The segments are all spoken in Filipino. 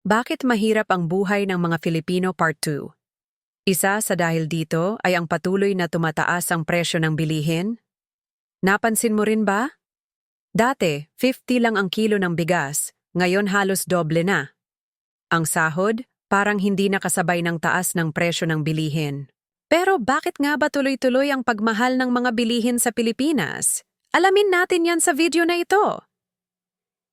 Bakit mahirap ang buhay ng mga Filipino Part 2? Isa sa dahil dito ay ang patuloy na tumataas ang presyo ng bilihin. Napansin mo rin ba? Dati, 50 lang ang kilo ng bigas, ngayon halos doble na. Ang sahod, parang hindi nakasabay ng taas ng presyo ng bilihin. Pero bakit nga ba tuloy-tuloy ang pagmahal ng mga bilihin sa Pilipinas? Alamin natin yan sa video na ito.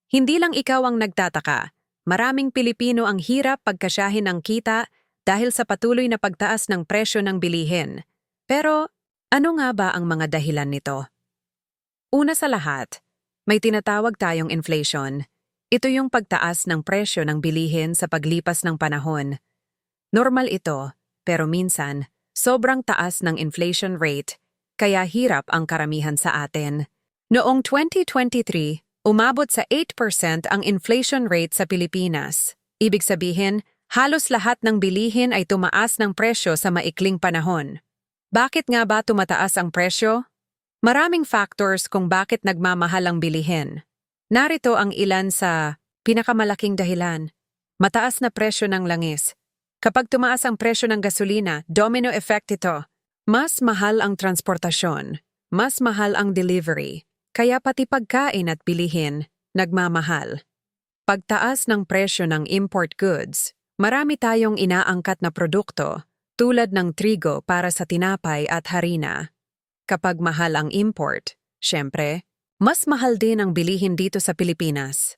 Hindi lang ikaw ang nagtataka. Maraming Pilipino ang hirap pagkasyahin ang kita dahil sa patuloy na pagtaas ng presyo ng bilihin. Pero ano nga ba ang mga dahilan nito? Una sa lahat, may tinatawag tayong inflation. Ito yung pagtaas ng presyo ng bilihin sa paglipas ng panahon. Normal ito, pero minsan, sobrang taas ng inflation rate, kaya hirap ang karamihan sa atin. Noong 2023, umabot sa 8% ang inflation rate sa Pilipinas. Ibig sabihin, halos lahat ng bilihin ay tumaas ng presyo sa maikling panahon. Bakit nga ba tumataas ang presyo? Maraming factors kung bakit nagmamahal ang bilihin. Narito ang ilan sa pinakamalaking dahilan. Mataas na presyo ng langis. Kapag tumaas ang presyo ng gasolina, domino effect ito. Mas mahal ang transportasyon, mas mahal ang delivery, kaya pati pagkain at bilihin, nagmamahal. Pagtaas ng presyo ng import goods, marami tayong inaangkat na produkto, tulad ng trigo para sa tinapay at harina. Kapag mahal ang import, syempre, mas mahal din ang bilihin dito sa Pilipinas.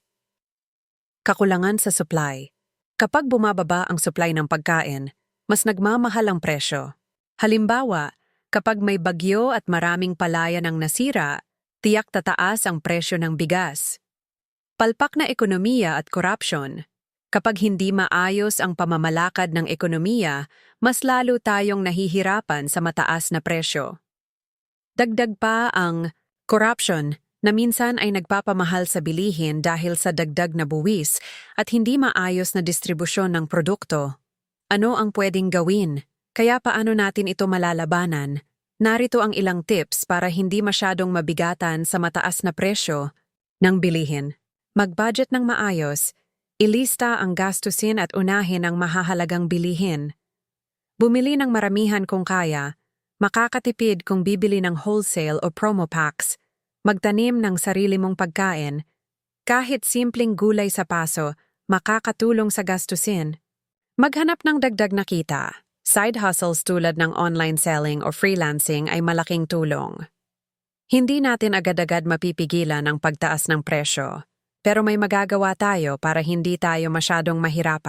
Kakulangan sa supply. Kapag bumababa ang supply ng pagkain, mas nagmamahal ang presyo. Halimbawa, kapag may bagyo at maraming palayan ang nasira, tiyak tataas ang presyo ng bigas. Palpak na ekonomiya at korupsyon. Kapag hindi maayos ang pamamalakad ng ekonomiya, mas lalo tayong nahihirapan sa mataas na presyo. Dagdag pa ang corruption na minsan ay nagpapamahal sa bilihin dahil sa dagdag na buwis at hindi maayos na distribusyon ng produkto. Ano ang pwedeng gawin? Kaya paano natin ito malalabanan? Narito ang ilang tips para hindi masyadong mabigatan sa mataas na presyo ng bilihin. Mag-budget ng maayos, ilista ang gastusin at unahin ang mahahalagang bilihin. Bumili ng maramihan kung kaya, makakatipid kung bibili ng wholesale o promo packs, magtanim ng sarili mong pagkain, kahit simpleng gulay sa paso, makakatulong sa gastusin. Maghanap ng dagdag na kita. Side hustles tulad ng online selling o freelancing ay malaking tulong. Hindi natin agad-agad mapipigilan ang pagtaas ng presyo, pero may magagawa tayo para hindi tayo masyadong mahirapan.